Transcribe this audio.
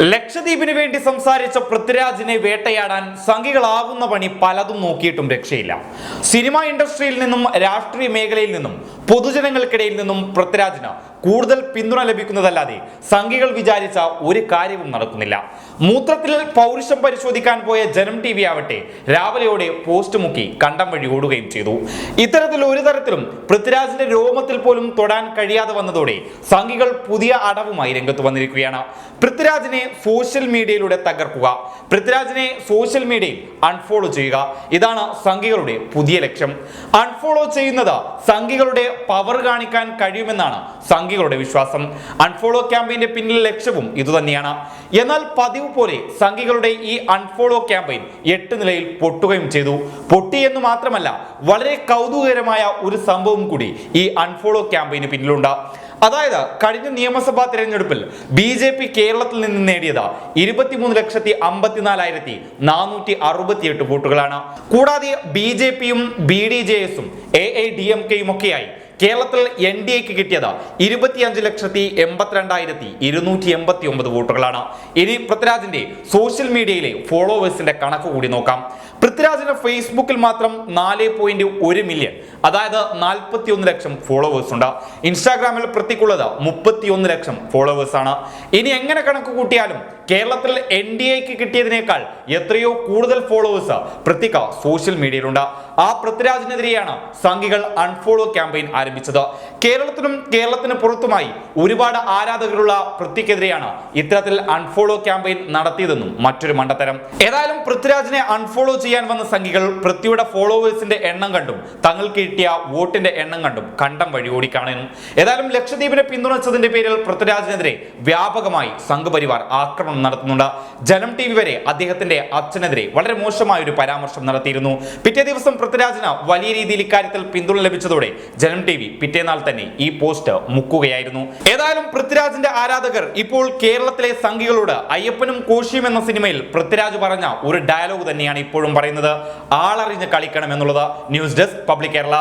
ലക്ഷദ്വീപിന് വേണ്ടി സംസാരിച്ച പൃഥ്വിരാജിനെ വേട്ടയാടാൻ സംഘികളാകുന്ന പണി പലതും നോക്കിയിട്ടും രക്ഷയില്ല. സിനിമ ഇൻഡസ്ട്രിയിൽ നിന്നും രാഷ്ട്രീയ മേഖലയിൽ നിന്നും പൊതുജനങ്ങൾക്കിടയിൽ നിന്നും പൃഥ്വിരാജിന് കൂടുതൽ പിന്തുണ ലഭിക്കുന്നതല്ലാതെ സംഘികൾ വിചാരിച്ച ഒരു കാര്യവും നടക്കുന്നില്ല. മൂത്രത്തിൽ പൗരുഷം പരിശോധിക്കാൻ പോയ ജനം ടി വി ആവട്ടെ രാവിലെയോടെ പോസ്റ്റ് മുക്കി കണ്ടം വഴി ഓടുകയും ചെയ്തു. ഇത്തരത്തിൽ ഒരു തരത്തിലും പൃഥ്വിരാജിന്റെ രോമത്തിൽ പോലും തൊടാൻ കഴിയാതെ വന്നതോടെ സംഘികൾ പുതിയ അടവുമായി രംഗത്ത് വന്നിരിക്കുകയാണ്. പൃഥ്വിരാജിനെ സോഷ്യൽ മീഡിയയിലൂടെ തകർക്കുക. പൃഥ്വിരാജിനെ സോഷ്യൽ മീഡിയയിൽ അൺഫോളോ ചെയ്യുക. ഇതാണ് സംഘികളുടെ പുതിയ ലക്ഷ്യം. അൺഫോളോ ചെയ്യുന്നത് സംഘികളുടെ പവർ കാണിക്കാൻ കഴിയുമെന്നാണ് സംഘികളുടെ വിശ്വാസം. അൺഫോളോ ക്യാമ്പയിന്റെ പിന്നിലെ ലക്ഷ്യവും ഇതുതന്നെയാണ്. എന്നാൽ പതിവ് പോലെ സംഘികളുടെ ഈ അൺഫോളോ ക്യാമ്പയിൻ എട്ട് നിലയിൽ പൊട്ടുകയും ചെയ്തു. പൊട്ടി എന്ന് മാത്രമല്ല വളരെ കൗതുകകരമായ ഒരു സംഭവം കൂടി ഈ അൺഫോളോ ക്യാമ്പയിന് പിന്നിലുണ്ട്. അതായത് കഴിഞ്ഞ നിയമസഭാ തിരഞ്ഞെടുപ്പിൽ ബി ജെ പി കേരളത്തിൽ നിന്ന് നേടിയത് ഇരുപത്തിമൂന്ന് ലക്ഷത്തി അമ്പത്തിനാലായിരത്തി നാനൂറ്റി അറുപത്തിയെട്ട് വോട്ടുകളാണ്. കൂടാതെ ബി ജെ പിയും ബി ഡി ജെ എസും എ ഐ ഡി എം കെയും ഒക്കെയായി കേരളത്തിൽ എൻ ഡി എക്ക് കിട്ടിയത് ഇരുപത്തിയഞ്ച് ലക്ഷത്തി എൺപത്തിരണ്ടായിരത്തി ഇരുന്നൂറ്റി എൺപത്തി ഒമ്പത് വോട്ടുകളാണ്. ഇനി പൃഥ്വിരാജിന്റെ സോഷ്യൽ മീഡിയയിലെ ഫോളോവേഴ്സിന്റെ കണക്ക് കൂടി നോക്കാം. പൃഥ്വിരാജിന്റെ ഫേസ്ബുക്കിൽ മാത്രം നാല് പോയിന്റ് ഒരു മില്യൺ അതായത് നാൽപ്പത്തി ഒന്ന് ലക്ഷം ഫോളോവേഴ്സ് ഉണ്ട്. ഇൻസ്റ്റാഗ്രാമിൽ പൃഥ്വിക്കുള്ളത് മുപ്പത്തിയൊന്ന് ലക്ഷം ഫോളോവേഴ്സ് ആണ് ഇനി എങ്ങനെ കണക്ക് കൂട്ടിയാലും കേരളത്തിൽ എൻ ഡി എക്ക് കിട്ടിയതിനേക്കാൾ എത്രയോ കൂടുതൽ ഫോളോവേഴ്സ് പൃഥ്വിക സോഷ്യൽ മീഡിയയിലുണ്ട് ആ പൃഥ്വിരാജിനെതിരെയാണ് സംഘികൾ അൺഫോളോ ക്യാമ്പയിൻ ആരംഭിച്ചത്. കേരളത്തിനും കേരളത്തിന് പുറത്തുമായി ഒരുപാട് ആരാധകരുള്ള പൃഥ്വിക്കെതിരെയാണ് ഇത്തരത്തിൽ അൺഫോളോ ക്യാമ്പയിൻ നടത്തിയതെന്നും മറ്റൊരു മണ്ടത്തരം. ഏതായാലും പൃഥ്വിരാജിനെ അൺഫോളോ ചെയ്യാൻ വന്ന സംഘികൾ പൃഥ്വിയുടെ ഫോളോവേഴ്സിന്റെ എണ്ണം കണ്ടും തങ്ങൾക്ക് കിട്ടിയ വോട്ടിന്റെ എണ്ണം കണ്ടും കണ്ടം വഴി ഓടിക്കാണുന്നു ഏതായാലും ലക്ഷദ്വീപിനെ പിന്തുണച്ചതിന്റെ പേരിൽ പൃഥ്വിരാജിനെതിരെ വ്യാപകമായി സംഘപരിവാർ ആക്രമണം നടത്തുന്നുണ്ട്. ജനം ടി വി വരെ അദ്ദേഹത്തിന്റെ അച്ഛനെതിരെ വളരെ മോശമായ ഒരു പരാമർശം നടത്തിയിരുന്നു. പിറ്റേ ദിവസം പൃഥ്വിരാജിന് വലിയ രീതിയിൽ ഇക്കാര്യത്തിൽ പിന്തുണ ലഭിച്ചതോടെ ജനം ടി വി പിറ്റേന്നാൾ തന്നെ ഈ പോസ്റ്റ് മുക്കുകയായിരുന്നു. ഏതായാലും പൃഥ്വിരാജിന്റെ ആരാധകർ ഇപ്പോൾ കേരളത്തിലെ സംഘികളോട് അയ്യപ്പനും കോശിയും എന്ന സിനിമയിൽ പൃഥ്വിരാജ് പറഞ്ഞ ഒരു ഡയലോഗ് തന്നെയാണ് ഇപ്പോഴും പറയുന്നത്. ആളറിഞ്ഞ് കളിക്കണം എന്നുള്ളത്. News desk public Kerala.